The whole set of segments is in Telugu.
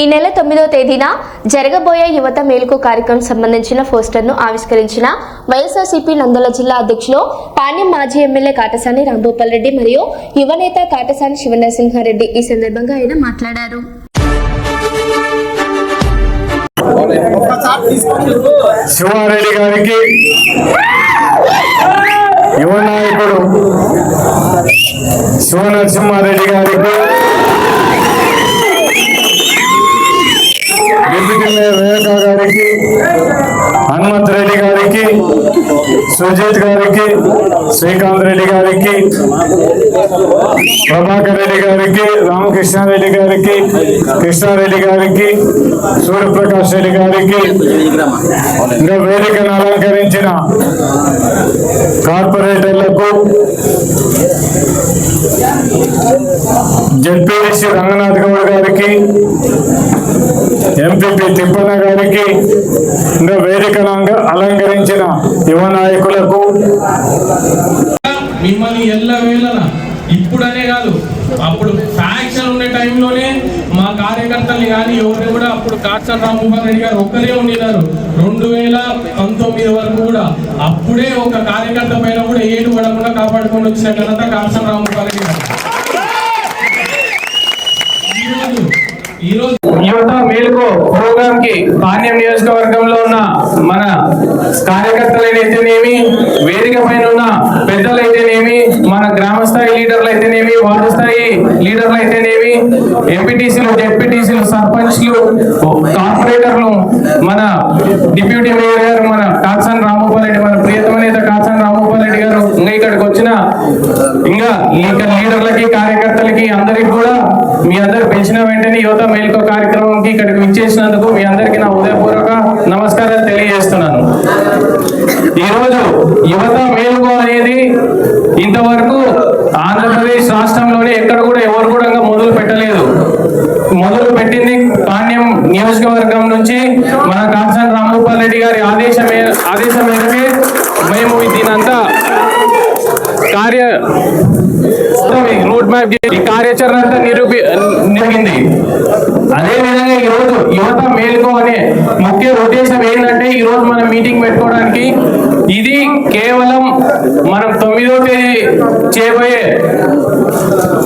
ఈ నెల తొమ్మిదో తేదీన జరగబోయే యువత మేలుకు కార్యక్రమం సంబంధించిన పోస్టర్ను ఆవిష్కరించిన వైఎస్ఆర్సీపీ నందల జిల్లా అధ్యక్షులు పాణ్యం మాజీ ఎమ్మెల్యే కాటసాని రాంభూపాల్ రెడ్డి మరియు యువనేత కాటసాని శివనరసింహారెడ్డి ఈ సందర్భంగా ఆయన మాట్లాడారు. శివారెడ్డి గారికి యువ నాయకుడు శివనరసింహారెడ్డి గారికి సుజిత్ గారికి శ్రీకాంత్ రెడ్డి గారికి ప్రభాకర్ రెడ్డి గారికి రామకృష్ణారెడ్డి గారికి కృష్ణారెడ్డి గారికి సూర్యప్రకాష్ రెడ్డి గారికి ఇంకా వేదికను అలంకరించిన కార్పొరేటర్లకు జడ్పీడీసీ రంగనాథ్ గౌడ్ గారికి ఎంపీపీ తిప్పన్న గారికి ఇంకా వేదికను అలంకరించిన యువ నాయకులకు మిమ్మల్ని ఎల్లవేళల ఇప్పుడనే కాదు. అప్పుడు ఫ్యాక్షన్ ఉండే టైంలోనే మా కార్యకర్తల్ని కానీ ఎవరిని కూడా అప్పుడు కాచర్ రామ్మోహన్ రెడ్డి గారు ఒక్కరే ఉండినారు రెండు వేల పంతొమ్మిది వరకు కూడా. అప్పుడే ఒక కార్యకర్త పైన కూడా ఏడు పడకుండా కాపాడుకొని వచ్చిన ఘనత కాచర్ రామ్మోహన్ రెడ్డి గారు. ఈరోజు యువత మేలుకో ప్రోగ్రామ్కి పాణ్యం నియోజకవర్గంలో ఉన్న మన కార్యకర్తలైతేనేమి వేదిక పైన ఉన్న పెద్దలైతేనేమి మన గ్రామ స్థాయి లీడర్లు అయితేనేమి వార్డు స్థాయి లీడర్లు అయితేనేమి ఎంపీటీసీలు జెడ్పీటీసీలు సర్పంచ్లు కార్పొరేటర్లు మన డిప్యూటీ మేయర్ గారు మన కాసాన్ రామగోపాల్ రెడ్డి మన ప్రియతమ నేత కాసాన్ రామగోపాల్ రెడ్డి గారు ఇంకా ఇక్కడికి వచ్చిన ఇంకా ఇక్కడ లీడర్లకి కార్యకర్తలకి అందరికి కూడా మీ అందరు పెంచిన వెంటనే యువత మేలుకో కార్యక్రమంకి ఇక్కడికి విచ్చేసినందుకు మీ అందరికి నా ఉదయపూర్వక నమస్కారాలు తెలియజేస్తున్నాను. ఈరోజు యువత మేలుకో అనేది ఇంతవరకు ఆంధ్రప్రదేశ్ రాష్ట్రంలోనే ఎక్కడ కూడా ఎవరు కూడా ఇంకా మొదలు పెట్టలేదు. మొదలు పెట్టింది పాణ్యం నియోజకవర్గం నుంచి మన కాన్సన్ రామగోపాల్ రెడ్డి గారి ఆదేశం ఆదేశం మేరకే మేము దీనంతా కార్య రూట్ మ్యాప్ ఈ కార్యాచరణ అంతా నిరూపి జరిగింది అదే విధంగా ఈ రోజు యువత మేలుకో అనే ముఖ్య ఉద్దేశం ఏంటంటే ఈ రోజు మనం మీటింగ్ పెట్టుకోవడానికి ఇది కేవలం మనం తొమ్మిదో తేదీ చేయబోయే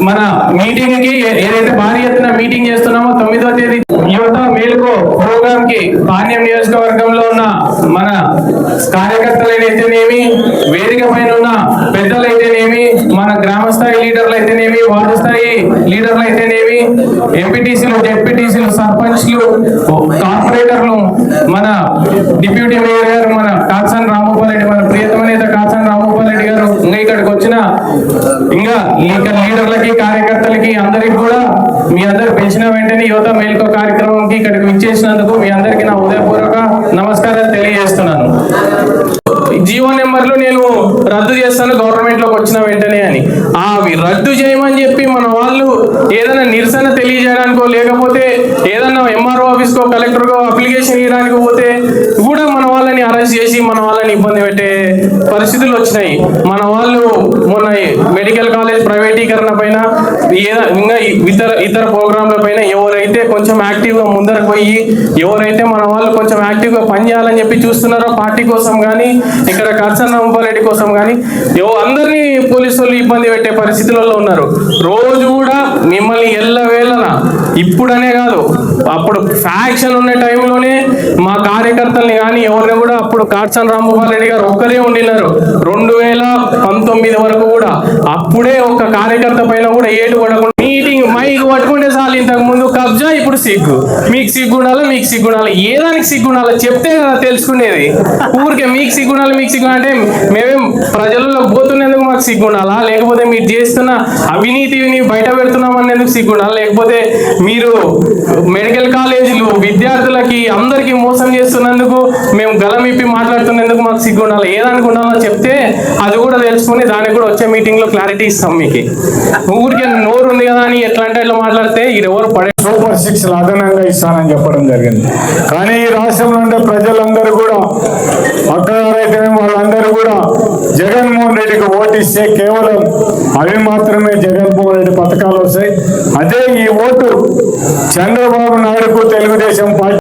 మన మీటింగ్కి ఏదైతే భారీ ఎత్తున మీటింగ్ చేస్తున్నామో తొమ్మిదో తేదీ యువత మేలుకో ప్రోగ్రామ్కి పాణ్యం నియోజకవర్గంలో ఉన్న మన కార్యకర్తలైతేనేమి వేదిక పైన ఉన్న అయితేనేమి మన గ్రామ స్థాయి లీడర్లు అయితేనేమి వార్డు స్థాయి లీడర్లు అయితేనేమి ఎంపీటీసీలు జెడ్పీటీసీలు సర్పంచ్లు కార్పొరేటర్లు మన డిప్యూటీ మేయర్ గారు మన కాసాన్ రామగోపాల్ రెడ్డి మన ప్రియతమ నేత కాసాన్ రామగోపాల్ రెడ్డి గారు ఇంకా ఇక్కడికి వచ్చిన ఇంకా ఇక్కడ లీడర్లకి కార్యకర్తలకి అందరికి కూడా మీ అందరు పెంచిన వెంటనే యువత మేల్కో కార్యక్రమంకి ఇక్కడికి విచ్చేసినందుకు మీ అందరికి నా ఉదయపూర్వక నమస్కారాలు తెలియజేస్తున్నాను. జీవో నెంబర్లు నేను రద్దు చేస్తాను గవర్నమెంట్ వచ్చిన వెంటనే అని. అవి రద్దు చేయమని చెప్పి మన వాళ్ళు ఏదైనా నిరసన తెలియజేయడానికో లేకపోతే ఏదైనా ఎంఆర్ఓ ఆఫీస్కో కలెక్టర్కో అప్లికేషన్ ఇవ్వడానికి పోతే కూడా మన వాళ్ళని అరెస్ట్ చేసి మన వాళ్ళని ఇబ్బంది పెట్టే పరిస్థితులు వచ్చినాయి. మన వాళ్ళు మొన్న మెడికల్ కాలేజ్ ప్రైవేటీకరణ పైన ఇంకా ఇతర ఇతర ప్రోగ్రాంల పైన ఎవరైతే కొంచెం యాక్టివ్గా ముందరకు పోయి ఎవరైతే మన వాళ్ళు కొంచెం యాక్టివ్గా పనిచేయాలని చెప్పి చూస్తున్నారో పార్టీ కోసం కానీ ఇక్కడ కర్సన్ రామపాలరెడ్డి కోసం కానీ ఎవ అందరినీ పోలీసు వాళ్ళు ఇబ్బంది పెట్టే పరిస్థితులలో ఉన్నారు. రోజు కూడా మిమ్మల్ని ఎల్లవేళన ఇప్పుడనే కాదు అప్పుడు ఫ్యాక్షన్ ఉన్న టైంలోనే మా కార్యకర్తల్ని కానీ ఎవరిని కూడా అప్పుడు కాట్సన్ రామ్మోహన్ రెడ్డి గారు ఒక్కరే ఉండినారు. రెండు వేల పంతొమ్మిది వరకు కూడా అప్పుడే ఒక కార్యకర్త పైన కూడా ఏటు పడకుండా మీకు పట్టుకుంటే చాలు ఇంతకు ముందు కబ్జా ఇప్పుడు సిగ్గు. మీకు సిగ్గుండాలి మీకు సిగ్గుండాలి? ఏ దానికి చెప్తే తెలుసుకునేది. ఊరికే మీకు సిగ్గుండాలి మీకు సిగ్గు అంటే మేమేం ప్రజల్లో పోతున్నందుకు మాకు సిగ్గుండాలా? లేకపోతే మీరు చేస్తున్న అవినీతిని బయట పెడుతున్నాం అనేందుకు సిగ్గుండాలా? లేకపోతే మీరు మెడికల్ కాలేజీలు విద్యార్థులకి అందరికీ మోసం చేస్తున్నందుకు మేము గలం ఇప్పి మాట్లాడుతున్నందుకు మాకు సిగ్గుండాలి? ఏదానికి ఉండాలో చెప్తే అది కూడా తెలుసుకుని దానికి కూడా వచ్చే మీటింగ్లో క్లారిటీ ఇస్తాం మీకు. ఊరికే నోరు ఉంది కదా అని ఎట్లా అంటే ఇట్లా మాట్లాడితే ఇది ఎవరు పడే సూపర్ సిక్స్ అదనంగా ఇస్తానని చెప్పడం జరిగింది. కానీ ఈ రాష్ట్రంలో ఉండే ప్రజలందరూ కూడా అక్కడైతే వాళ్ళందరూ కూడా జగన్మోహన్ రెడ్డికి ఓటిస్తే కేవలం అవి మాత్రమే జగన్మోహన్ రెడ్డి పథకాలు వస్తాయి. అదే ఈ ఓటు చంద్రబాబు నాయుడుకు తెలుగుదేశం పార్టీ